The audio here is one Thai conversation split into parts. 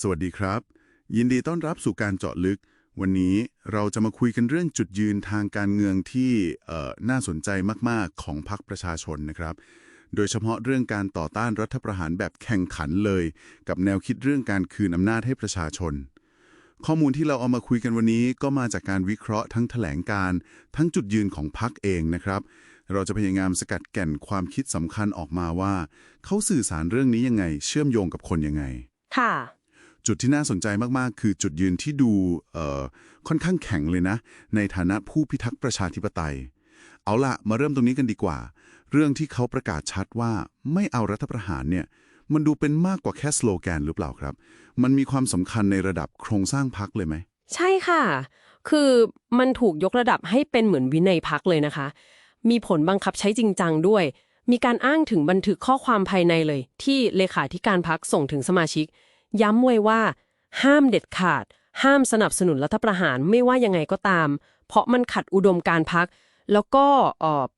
สวัสดีครับ ยินดีต้อนรับสู่การเจาะลึก วันนี้เราจะมาคุยกันเรื่องจุดยืนทางการเมืองที่เอ่อน่าสนใจมาก ๆ ของพรรคประชาชนนะครับ โดยเฉพาะเรื่องการต่อต้านรัฐประหารแบบแข่งขันเลย กับแนวคิดเรื่องการคืนอำนาจให้ประชาชน ข้อมูลที่เราเอามาคุยกันวันนี้ก็มาจากการวิเคราะห์ทั้งแถลงการ์ทั้งจุดยืนของพรรคเองนะครับเราจะพยายามสกัดแก่นความคิดสำคัญออกมาว่า เขาสื่อสารเรื่องนี้ยังไง เชื่อมโยงกับคนยังไง ค่ะ จุดที่น่าสนใจมาก ๆ คือจุดยืนที่ดูค่อนข้างแข็งเลยนะ ในฐานะผู้พิทักษ์ประชาธิปไตย เอาละมาเริ่มตรงนี้กันดีกว่า เรื่องที่เขาประกาศชัดว่าไม่เอารัฐประหารเนี่ย มันดูเป็นมากกว่าแค่สโลแกนหรือเปล่าครับ มันมีความสำคัญในระดับโครงสร้างพรรคเลยไหม ใช่ค่ะ คือมันถูกยกระดับให้เป็นเหมือนวินัยพักเลยนะคะ มีผลบังคับใช้จริงจังด้วยมีการอ้างถึงบันทึกข้อความภายในเลย ที่เลขาธิการพักส่งถึงสมาชิก ย้ำไว้ว่า ห้ามเด็ดขาด ห้ามสนับสนุนรัฐประหารไม่ว่ายังไงก็ตาม เพราะมันขัดอุดมการพัก แล้วก็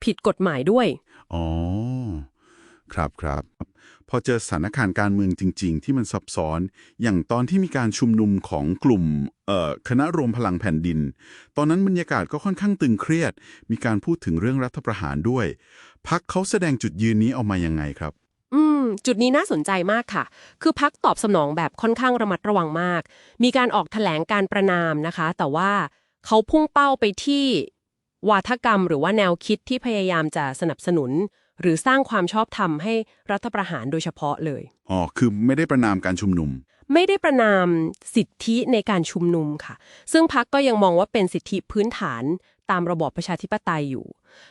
ผิดกฎหมายด้วย อ๋อ ครับครับ พอเจอสถานการณ์การเมืองจริง ๆ ที่มันซับซ้อน อย่างตอนที่มีการชุมนุมของกลุ่มคณะรวมพลังแผ่นดิน ตอนนั้นบรรยากาศก็ค่อนข้างตึงเครียด มีการพูดถึงเรื่องรัฐประหารด้วย พักเขาแสดงจุดยืนนี้ออกมายังไงครับ อืม จุดนี้น่าสนใจมากค่ะ คือพักตอบสนองแบบค่อนข้างระมัดระวังมาก มีการออกแถลงการประนามนะคะ แต่ว่าเขาพุ่งเป้าไปที่ วาทกรรมหรือว่าแนวคิดที่พยายามจะสนับสนุน หรือสร้างความชอบธรรมให้รัฐประหารโดยเฉพาะเลย อ๋อ คือไม่ได้ประนามการชุมนุม ไม่ได้ประนามสิทธิในการชุมนุมค่ะ ซึ่งพักก็ยังมองว่าเป็นสิทธิพื้นฐานตามระบอบประชาธิปไตยอยู่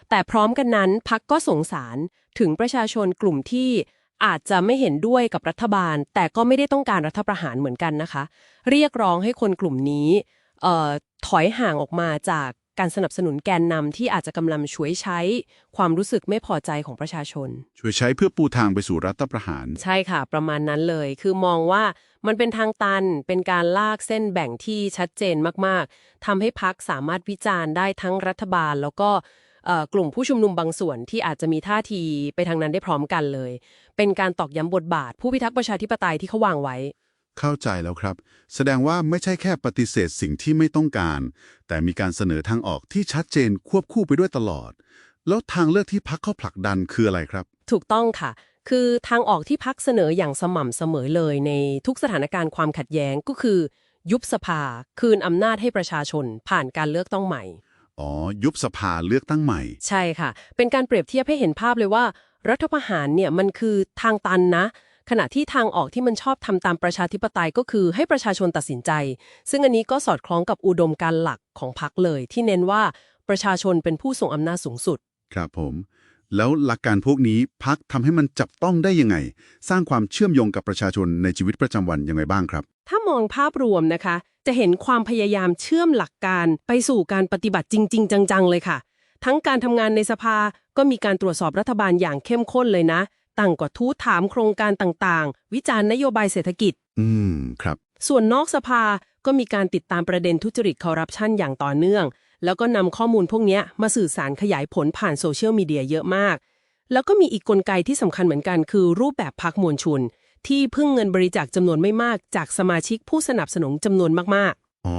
แต่พร้อมกันนั้นพักก็สงสารถึงประชาชนกลุ่มที่อาจจะไม่เห็นด้วยกับรัฐบาล แต่ก็ไม่ได้ต้องการรัฐประหารเหมือนกันนะคะ เรียกร้องให้คนกลุ่มนี้เอ่อถอยห่างออกมาจาก การสนับสนุนแกนนำที่อาจจะกำลังช่วยใช้ ความรู้สึกไม่พอใจของประชาชน ช่วยใช้เพื่อปูทางไปสู่รัฐประหาร ใช่ค่ะ ประมาณนั้นเลย คือมองว่ามันเป็นทางตัน เป็นการลากเส้นแบ่งที่ชัดเจนมากๆทำให้พักสามารถวิจารณ์ได้ทั้งรัฐบาล แล้วก็เอ่อกลุ่มผู้ชุมนุมบางส่วนที่อาจจะมีท่าทีไปทางนั้นได้พร้อมกันเลย เป็นการตอกย้ำบทบาท ผู้พิทักษ์ประชาธิปไตยที่เขาวางไว้ เข้าใจแล้วครับ แสดงว่าไม่ใช่แค่ปฏิเสธสิ่งที่ไม่ต้องการ แต่มีการเสนอทางออกที่ชัดเจนควบคู่ไปด้วยตลอด แล้วทางเลือกที่พักเขาผลักดันคืออะไรครับ ถูกต้องค่ะ คือทางออกที่พักเสนออย่างสม่ำเสมอเลยในทุกสถานการณ์ความขัดแย้งก็คือ ยุบสภา คืนอำนาจให้ประชาชน ผ่านการเลือกตั้งใหม่ อ๋อ ยุบสภาเลือกตั้งใหม่ ใช่ค่ะ เป็นการเปรียบเทียบให้เห็นภาพเลยว่า รัฐประหารเนี่ยมันคือทางตันนะ ขณะที่ทางออกที่มันชอบทำตามประชาธิปไตยก็คือให้ประชาชนตัดสินใจ ซึ่งอันนี้ก็สอดคล้องกับอุดมการณ์หลักของพรรคเลย ที่เน้นว่าประชาชนเป็นผู้ทรงอำนาจสูงสุด ครับผม แล้วหลักการพวกนี้พักทำให้มันจับต้องได้ยังไง สร้างความเชื่อมโยงกับประชาชนในชีวิตประจำวันยังไงบ้างครับ ถ้ามองภาพรวมนะคะ จะเห็นความพยายามเชื่อมหลักการไปสู่การปฏิบัติจริง ๆ จังๆเลยค่ะ ทั้งการทำงานในสภาก็มีการตรวจสอบรัฐบาลอย่างเข้มข้นเลยนะ ตั้งกว่าทูตถามโครงการต่างๆ วิจารณ์นโยบายเศรษฐกิจ อืม ครับ ส่วนนอกสภาก็มีการติดตามประเด็นทุจริตคอร์รัปชันอย่างต่อเนื่อง แล้วก็นำข้อมูลพวกเนี้ยมาสื่อสารขยายผลผ่านโซเชียลมีเดียเยอะมาก แล้วก็มีอีกกลไกที่สำคัญเหมือนกัน คือรูปแบบพักมวลชนที่พึ่งเงินบริจาคจำนวนไม่มากจากสมาชิกผู้สนับสนุนจำนวนมากอ๋อ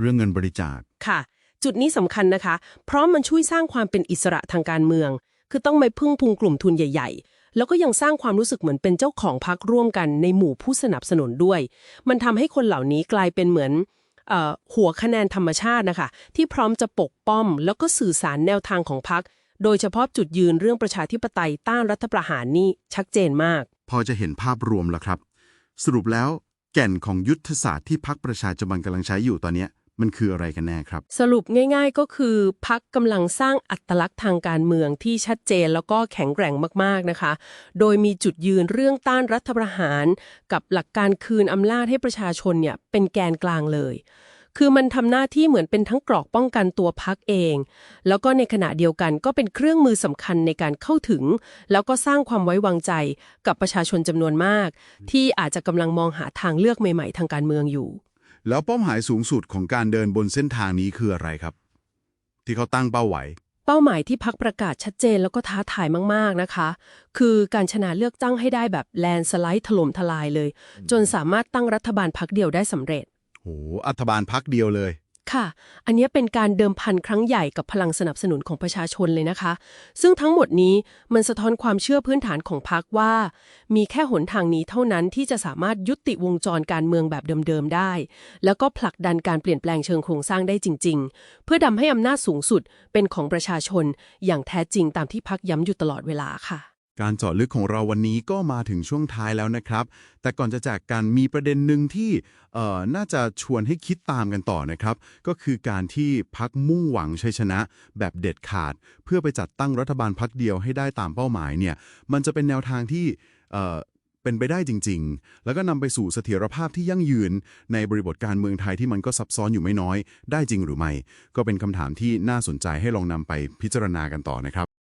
เรื่องเงินบริจาคๆค่ะ จุดนี้สำคัญนะคะ เพราะมันช่วยสร้างความเป็นอิสระทางการเมือง คือต้องไม่พึ่งพุงกลุ่มทุนใหญ่ ๆ แล้วก็ยังสร้างความรู้สึกเหมือนเป็นเจ้าของพักร่วมกันในหมู่ผู้สนับสนุนด้วย มันทำให้คนเหล่านี้กลายเป็นเหมือนอหัวคะแนนธรรมชาตินะคะ ที่พร้อมจะปกป้อม แล้วก็สื่อสารแนวทางของพักโดยเฉพาะจุดยืนเรื่องประชาธิปไตยต้านรัฐประหารนี่ชัดเจนมาก พอจะเห็นภาพรวมแล้วครับ สรุปแล้วแก่นของยุทธศาสตร์ที่พักประชาชนกำลังใช้อยู่ตอนนี้ มันคืออะไรกันแน่ครับ สรุปง่ายๆก็คือพักกำลังสร้างอัตลักษณ์ทางการเมืองที่ชัดเจนแล้วก็แข็งแกร่งมากๆนะคะ โดยมีจุดยืนเรื่องต้านรัฐประหาร กับหลักการคืนอำนาจให้ประชาชนเนี่ยเป็นแกนกลางเลย คือมันทำหน้าที่เหมือนเป็นทั้งกรอกป้องกันตัวพักเอง แล้วก็ในขณะเดียวกันก็เป็นเครื่องมือสำคัญในการเข้าถึง แล้วก็สร้างความไว้วางใจกับประชาชนจำนวนมาก ที่อาจจะกำลังมองหาทางเลือกใหม่ ๆ ทางการเมืองอยู่ แล้วเป้าหมายสูงสุดของการเดินบนเส้นทางนี้คืออะไรครับ ที่เขาตั้งเป้าไว้ เป้าหมายที่พักประกาศชัดเจนแล้วก็ท้าทายมาก ๆ นะคะ คือการชนะเลือกตั้งให้ได้แบบแลนสไลด์ถล่มทลายเลย จนสามารถตั้งรัฐบาลพักเดียวได้สำเร็จ โหอัฐบาลพักเดียวเลย ค่ะ อันนี้เป็นการเดิมพันครั้งใหญ่กับพลังสนับสนุนของประชาชนเลยนะคะ ซึ่งทั้งหมดนี้มันสะท้อนความเชื่อพื้นฐานของพรรคว่า มีแค่หนทางนี้เท่านั้นที่จะสามารถยุติวงจรการเมืองแบบเดิมๆได้ แล้วก็ผลักดันการเปลี่ยนแปลงเชิงโครงสร้างได้จริง ๆ เพื่อทำให้อำนาจสูงสุดเป็นของประชาชน อย่างแท้จริงตามที่พรรคย้ำอยู่ตลอดเวลาค่ะ การเจาะลึกของเราวันนี้ก็มาถึงช่วงท้ายแล้วนะครับ แต่ก่อนจะจากกันมีประเด็นหนึ่งที่เอ่อน่าจะชวนให้คิดตามกันต่อนะครับ ก็คือการที่พักมุ่งหวังชัยชนะ แบบเด็ดขาด เพื่อไปจัดตั้งรัฐบาลพักเดียวให้ได้ตามเป้าหมายเนี่ย มันจะเป็นแนวทางที่เอ่อเป็นไปได้จริง ๆ แล้วก็นำไปสู่เสถียรภาพที่ยั่งยืน ในบริบทการเมืองไทยที่มันก็ซับซ้อนอยู่ไม่น้อย ได้จริงหรือไม่ ก็เป็นคำถามที่น่าสนใจให้ลองนำไปพิจารณากันต่อนะครับ